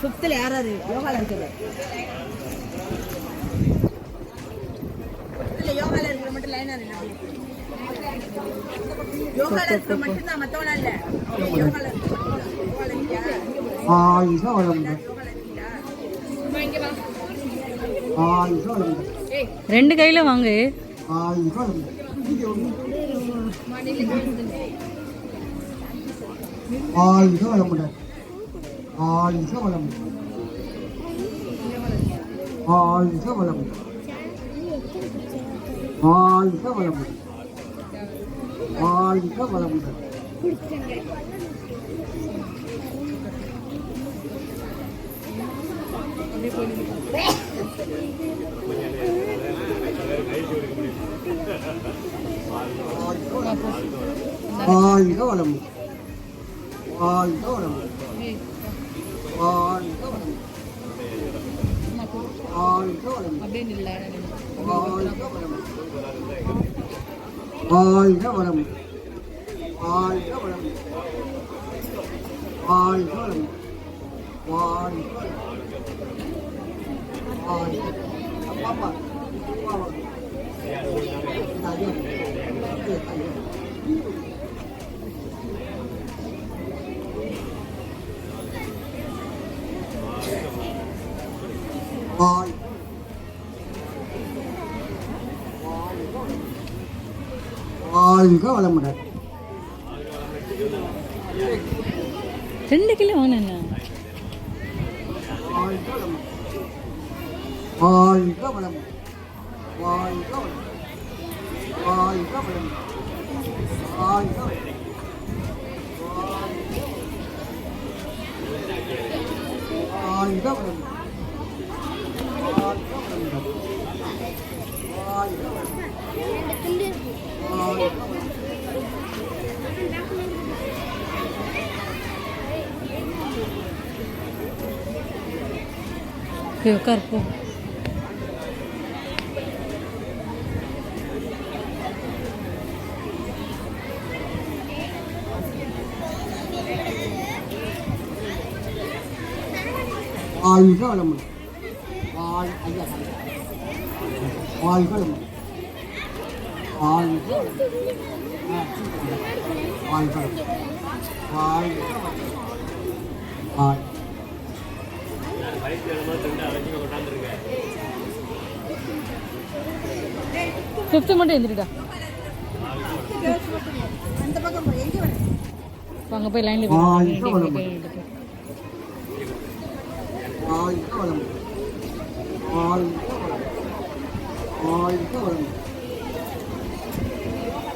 ஃபிஃப்த்தில் யாராரு யோகாவில் இருக்கிறது ஃபிஃப்த்தில் யோகாவில் இருக்கிற மட்டும் லைனாக இருக்கு யோகாவில் இருக்கிற மட்டும் தான் மற்றவனா இல்லை யோகாவில் ரெண்டு கையில வாங்கு. ஆயுஷா வளர்ந்தேன் 아, 인사 말합니다. 아, 인사 말합니다. 아, 인사 말합니다. 아, 인사 말합니다. 아, 인사 말합니다. 아, 인사 말해 ஆயிரவரம் ஆயிரவரம் ஆயிரம் ஆயிரம் வாழ்க வளமுடன் ரெண்டு கிலோ வாங்கினா வாழ்க வளமுடன் வாழ்க வளமுடன் வாழ்க வளமுடன் வாழ்க வளமுடன் வாழ்க வளமுடன் കറുപ്പ് വാഴ അല്ല വാഴ അല്ല വാഴ பால். பால் பழம் பால். பால். ஃபிஃப்த்து மட்டும் எழுந்திரிடா. வாங்க போய் லைன்ல போய்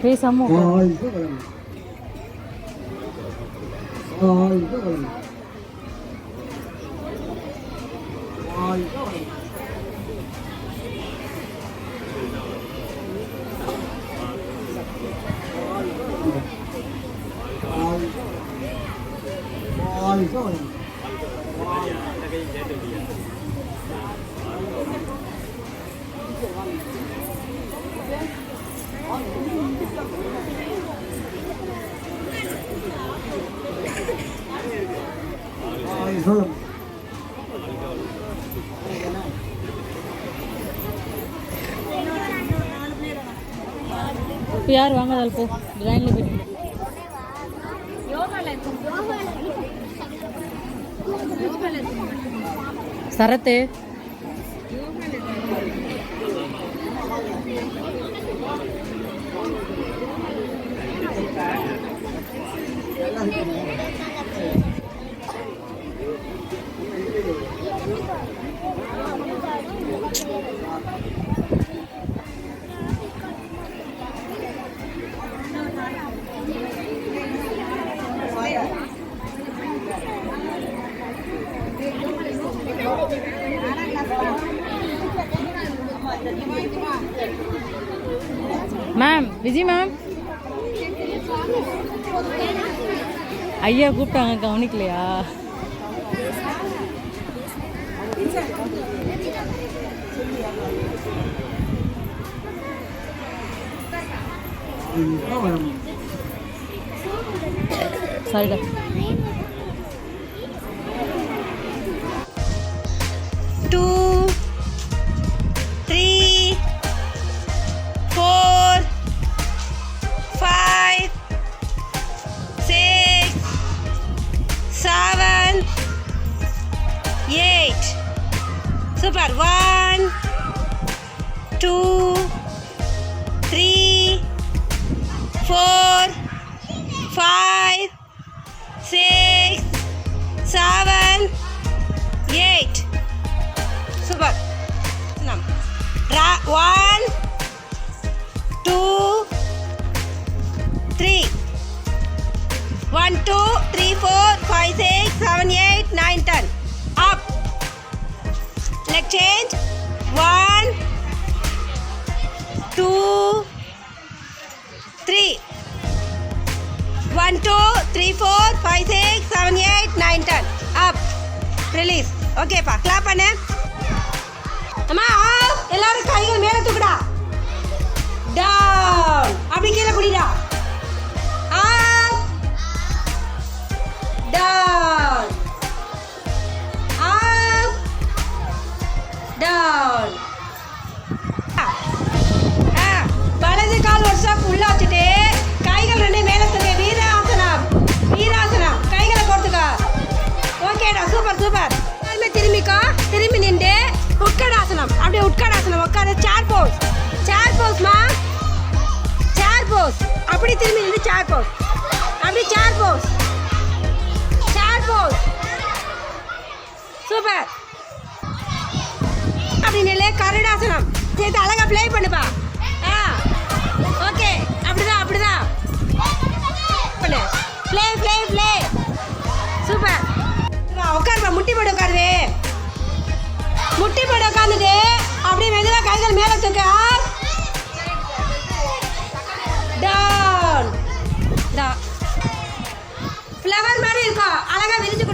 Pesa mo ko. Ay, ko lang. Ay, ko lang. Ay, ko lang. Ay, ko lang. Thank you. யார் வாங்காதால் போ? லைன்ல போய் சரத்து மேம் விஜி மேம் ஐயா கூப்பிட்டாங்க கவனிக்கலையா? சரிடா एट सुपर नाम draw one two three one two three four five six seven eight nine ten up leg change one two three one two three four five six seven eight nine ten up release ஓகேப்பா clap பண்ணு. அம்மா எல்லாரும் கைகள் மேலே தூக்குடா. Down அப்படி கீழே குடிடா ஆப் டவுன் ஆப் டவுன் வலது கால் ஒரு ஸ்டாப் உள்ள வச்சுட்டு கைகள் ரெண்டு மேலே தூக்கு. வீராசனம். வீராசனம். கைகளை போட்டுக்கோ. ஓகேடா சூப்பர் சூப்பர் திரும்பி நின்று உட்கடாசனம் அப்படியே உட்கடாசனம் உட்காரு. சேர் போஸ் சேர் போஸ்மா சேர் போஸ் அப்படி திரும்பி நின்று சேர் போஸ் அப்படி chair pose chair pose super அப்படி நிலையே கருடாசனம். சேர்த்து அழகா ப்ளே பண்ணுப்பா. ஆ. ஓகே அப்படிதான் அப்படிதான். பண்ணு. ப்ளே ப்ளே ப்ளே சூப்பர் உட்காருப்பா. முட்டி போட்டு உட்காருது. கால் கைகள் மேலே தூக்க டவுன் ஃப்ளவர் மாதிரி இருக்கும் அழகா விரிச்சு